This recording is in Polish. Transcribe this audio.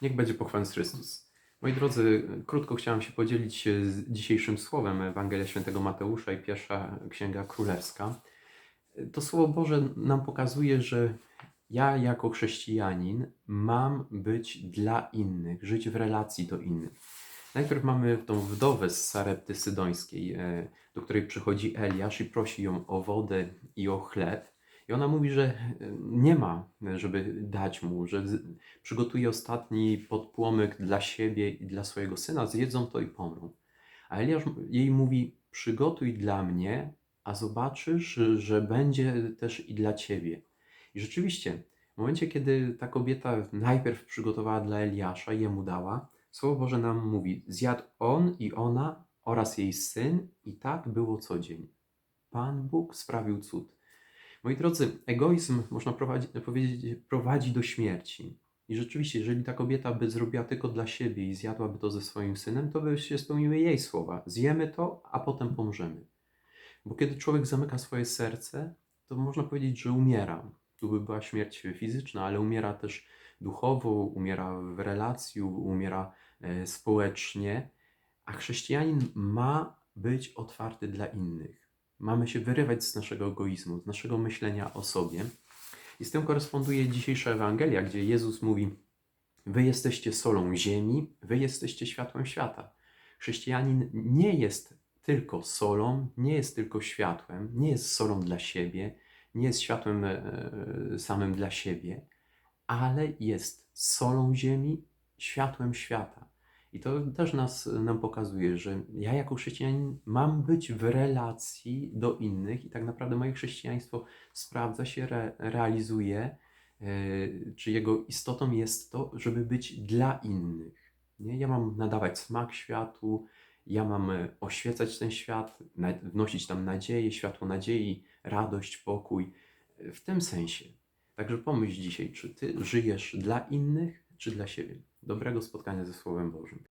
Niech będzie pochwalony Chrystus. Moi drodzy, krótko chciałem się podzielić z dzisiejszym słowem Ewangelia Świętego Mateusza i pierwsza Księga Królewska. To Słowo Boże nam pokazuje, że ja jako chrześcijanin mam być dla innych, żyć w relacji do innych. Najpierw mamy tą wdowę z Sarepty Sydońskiej, e, do której przychodzi Eliasz i prosi ją o wodę i o chleb. I ona mówi, że e, nie ma, żeby dać mu, że przygotuje ostatni podpłomyk dla siebie i dla swojego syna, zjedzą to i pomrą. A Eliasz jej mówi: Przygotuj dla mnie, a zobaczysz, że będzie też i dla ciebie. I rzeczywiście, w momencie, kiedy ta kobieta najpierw przygotowała dla Eliasza jemu dała, Słowo Boże nam mówi: Zjadł on i ona oraz jej syn, i tak było co dzień. Pan Bóg sprawił cud. Moi drodzy, egoizm, można prowadzi, powiedzieć, prowadzi do śmierci. I rzeczywiście, jeżeli ta kobieta by zrobiła tylko dla siebie i zjadłaby to ze swoim synem, to by się spełniły jej słowa. Zjemy to, a potem pomrzemy. Bo kiedy człowiek zamyka swoje serce, to można powiedzieć, że umiera. Tu by była śmierć fizyczna, ale umiera też duchowo, umiera w relacji, umiera e, społecznie. A chrześcijanin ma być otwarty dla innych. Mamy się wyrywać z naszego egoizmu, z naszego myślenia o sobie. I z tym koresponduje dzisiejsza Ewangelia, gdzie Jezus mówi: Wy jesteście solą ziemi, wy jesteście światłem świata. Chrześcijanin nie jest tylko solą, nie jest tylko światłem, nie jest solą dla siebie, nie jest światłem e, samym dla siebie, ale jest solą ziemi, światłem świata. I to też nas, nam pokazuje, że ja jako chrześcijanin mam być w relacji do innych i tak naprawdę moje chrześcijaństwo sprawdza się, re, realizuje, e, czy jego istotą jest to, żeby być dla innych. Nie? Ja mam nadawać smak światu, ja mam e, oświecać ten świat, wnosić tam nadzieję, światło nadziei, radość, pokój. e, W tym sensie. Także pomyśl dzisiaj, czy ty żyjesz dla innych, czy dla siebie. Dobrego spotkania ze Słowem Bożym.